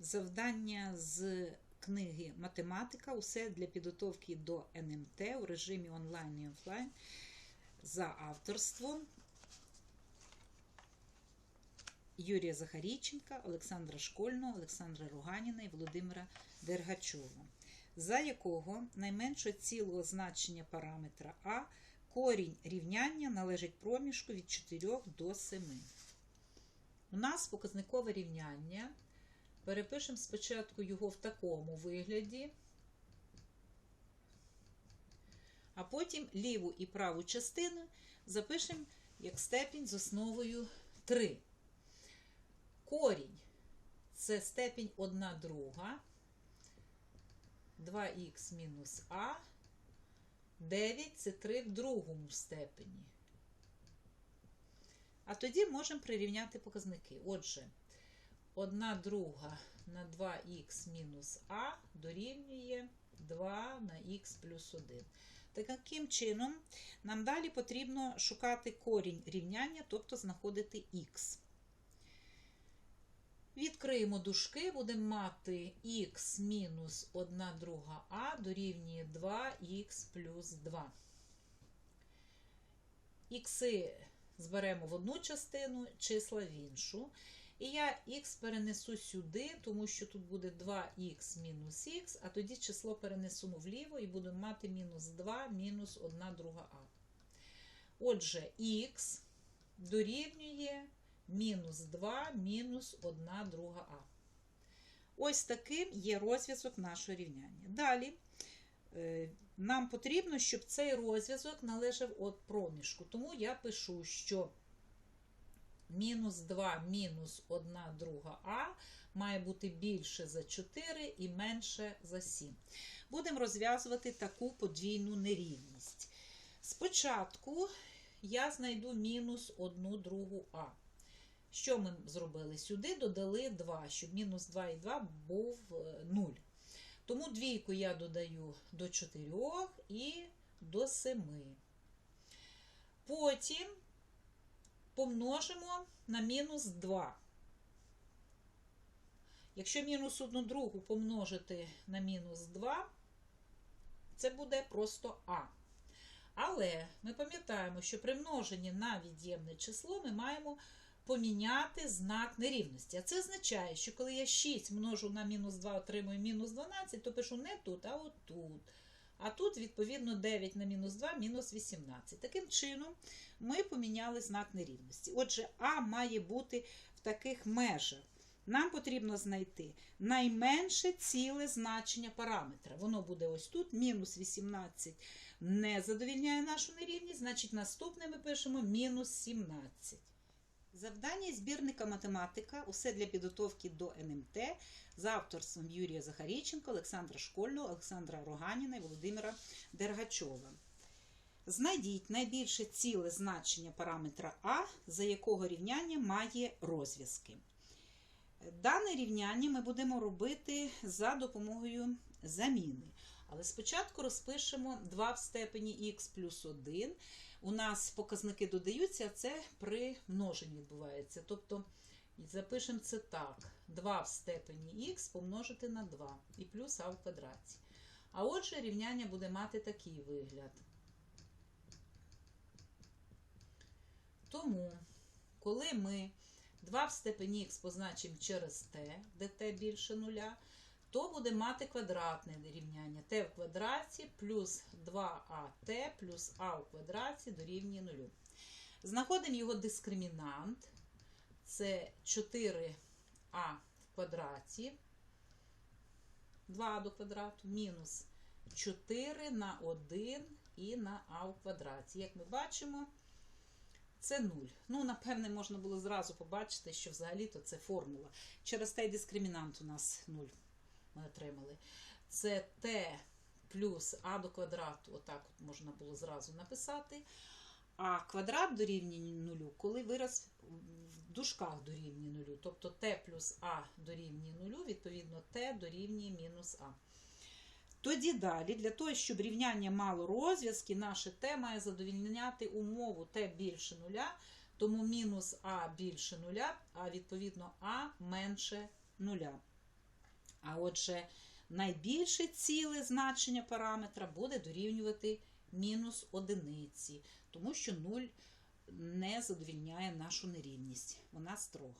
Завдання з книги Математика. Усе для підготовки до НМТ у режимі онлайн і офлайн за авторством Юрія Захарійченка, Олександра Школьного, Олександра Руганіна і Володимира Дергачова, за якого найменше цілого значення параметра А корінь рівняння належить проміжку від 4 до 7. У нас показникове рівняння. Перепишемо спочатку його в такому вигляді, а потім ліву і праву частину запишемо як степінь з основою 3. Корінь це степінь 1 друга, 2х мінус А, 9 це 3 в другому степені. А тоді можемо прирівняти показники. Отже, 1 друга на 2х мінус А дорівнює 2 на х плюс 1. Таким чином, нам далі потрібно шукати корінь рівняння, тобто знаходити х. Відкриємо дужки, будемо мати х мінус 1 друга А дорівнює 2х плюс 2. Ікси зберемо в одну частину, числа в іншу. І я х перенесу сюди, тому що тут буде 2х мінус х, а тоді число перенесемо вліво і будемо мати мінус 2 мінус 1 друга а. Отже, х дорівнює мінус 2 мінус 1 друга а. Ось таким є розв'язок нашого рівняння. Далі е, нам потрібно, щоб цей розв'язок належав від проміжку. Тому я пишу, що мінус 2 мінус 1 друга А має бути більше за 4 і менше за 7. Будемо розв'язувати таку подвійну нерівність. Спочатку я знайду мінус 1 другу А. Що ми зробили? Сюди додали 2, щоб мінус 2 і 2 був 0. Тому двійку я додаю до 4 і до 7. Потім помножимо на мінус 2. Якщо мінус 1 другу помножити на мінус 2, це буде просто А. Але ми пам'ятаємо, що при множенні на від'ємне число ми маємо поміняти знак нерівності. А це означає, що коли я 6 множу на мінус 2, отримую мінус 12, то пишу не тут, а отут. А тут, відповідно, 9 на мінус 2 мінус 18. Таким чином, ми поміняли знак нерівності. Отже, А має бути в таких межах. Нам потрібно знайти найменше ціле значення параметра. Воно буде ось тут, мінус 18 не задовільняє нашу нерівність, значить, наступне ми пишемо мінус 17. Завдання збірника математика усе для підготовки до НМТ за авторством Юрія Захарійченка, Олександра Школьного, Олександра Роганіна і Володимира Дергачова. Знайдіть найбільше ціле значення параметра А, за якого рівняння має розв'язки. Дане рівняння ми будемо робити за допомогою заміни. Але спочатку розпишемо 2 в степені х плюс 1. У нас показники додаються, це при множенні відбувається. Тобто запишемо це так: 2 в степені х помножити на 2 і плюс а в квадраті. А отже, рівняння буде мати такий вигляд. Тому, коли ми 2 в степені х позначимо через t, де t більше нуля, то буде мати квадратне рівняння t в квадраті плюс 2at плюс а в квадраті дорівнює 0. Знаходимо його дискримінант. Це 4а в квадраті, 2 до квадрату, мінус 4 на 1 і на а в квадраті. Як ми бачимо, це 0. Ну, напевне, можна було зразу побачити, що взагалі-то це формула. Через той дискримінант у нас 0 ми отримали. Це t плюс а до квадрату, отак от можна було зразу написати. А квадрат дорівнює нулю, коли вираз в дужках дорівнює нулю. Тобто t плюс а дорівнює нулю, відповідно, t дорівнює мінус а. Тоді далі, для того, щоб рівняння мало розв'язки, наше t має задовільняти умову t більше нуля, тому мінус а більше нуля, а відповідно а менше нуля. А отже, найбільше ціле значення параметра буде дорівнювати мінус одиниці, тому що 0 не задовільняє нашу нерівність. Вона строга.